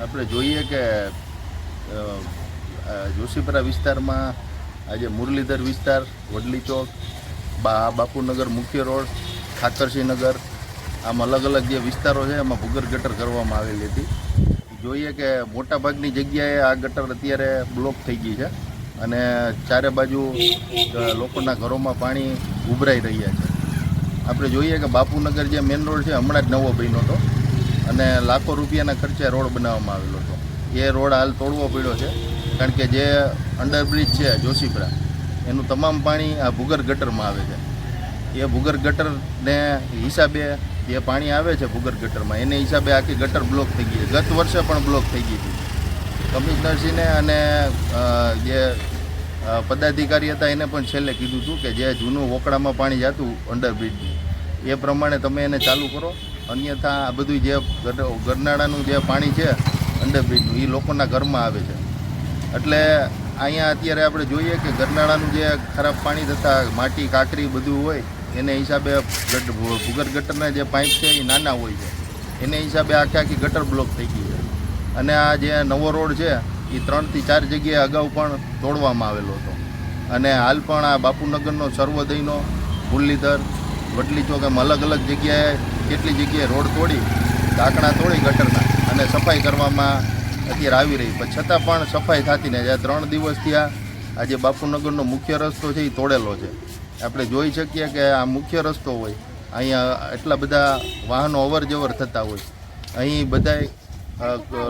આપણે જોઈએ કે જોશીપરા વિસ્તારમાં આજે મુરલીધર વિસ્તાર, વડલી ચોક, બા, બાપુનગર મુખ્ય રોડ ઠાકરસિંહનગર આમ અલગ અલગ જે વિસ્તારો છે એમાં ભૂગર ગટર કરવામાં આવેલી હતી. જોઈએ કે મોટાભાગની જગ્યાએ આ ગટર અત્યારે બ્લોક થઈ ગઈ છે અને ચારે બાજુ લોકોના ઘરોમાં પાણી ઉભરાઈ રહ્યા છે. આપણે જોઈએ કે બાપુનગર જે મેન રોડ છે હમણાં જ નવો બન્યો હતો. અને લાખો રૂપિયાના ખર્ચે રોડ બનાવવામાં આવેલો હતો. એ રોડ હાલ તોડવો પડ્યો છે, કારણ કે જે અંડરબ્રિજ છે જોશીપરા, એનું તમામ પાણી આ ભૂગર ગટરમાં આવે છે. એ ભૂગર ગટરને હિસાબે જે પાણી આવે છે ભૂગર ગટરમાં, એને હિસાબે આખી ગટર બ્લોક થઈ ગઈ છે. ગત વર્ષે પણ બ્લોક થઈ ગઈ હતી. કમિશનરશ્રીને અને જે પદાધિકારી હતા, એને પણ છેલ્લે કીધું હતું કે જે જૂનું વોકડામાં પાણી જતું અંડરબ્રિજનું, એ પ્રમાણે તમે એને ચાલુ કરો. અન્યથા આ બધું જે ગર- ગરનાળાનું જે પાણી છે, અંડરબ્રિજનું એ લોકોના ઘરમાં આવે છે. એટલે અહીંયા અત્યારે આપણે જોઈએ કે ગરનાળાનું જે ખરાબ પાણી થતાં, માટી, કાંકરી બધું હોય, એને હિસાબે ભૂગર્ભ ગટરના જે પાઇપ છે એ નાના હોય છે. એને હિસાબે આખી આખી ગટર બ્લોક થઈ ગઈ છે. અને આ જે નવો રોડ છે એ ત્રણથી ચાર જગ્યાએ અગાઉ પણ તોડવામાં આવેલો હતો. અને હાલ પણ આ બાપુનગરનો સર્વોદયનો, મુરલીધર વડલી ચોક એમ અલગ અલગ જગ્યાએ કેટલી જગ્યાએ રોડ તોડી, ઢાંકણા તોડી ગટરના અને સફાઈ કરવામાં અત્યારે આવી રહી પણ છતાં પણ સફાઈ થતી નથી. આ ત્રણ દિવસથી આ આજે બાપુનગરનો મુખ્ય રસ્તો છે, એ તોડેલો છે. આપણે જોઈ શકીએ કે આ મુખ્ય રસ્તો હોય, અહીંયા એટલા બધા વાહનો અવર થતા હોય. અહીં બધાય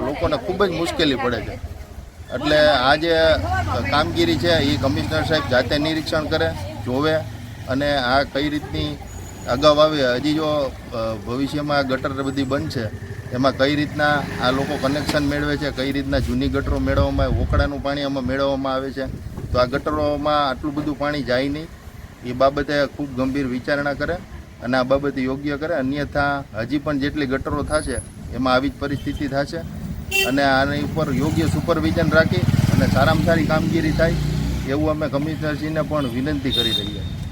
લોકોને ખૂબ જ મુશ્કેલી પડે છે. એટલે આ જે કામગીરી છે, એ કમિશનર સાહેબ જાતે નિરીક્ષણ કરે, જોવે અને આ કઈ રીતની અગાઉ આવે હજી જો ભવિષ્યમાં ગટર બધી બનશે એમાં કઈ રીતના આ લોકો કનેક્શન મેળવે છે, કઈ રીતના જૂની ગટરો મેળવવામાં આવે વોકડાનું પાણી આમાં મેળવવામાં આવે છે, તો આ ગટરોમાં આટલું બધું પાણી જાય નહીં. એ બાબતે ખૂબ ગંભીર વિચારણા કરે અને આ બાબતે યોગ્ય કરે. અન્યથા, હજી પણ જેટલી ગટરો થશે, એમાં આવી જ પરિસ્થિતિ થશે અને આની ઉપર યોગ્ય સુપરવિઝન રાખી અને સારામાં સારી કામગીરી થાય, એવું અમે કમિશનરશ્રીને પણ વિનંતી કરી રહ્યા છીએ.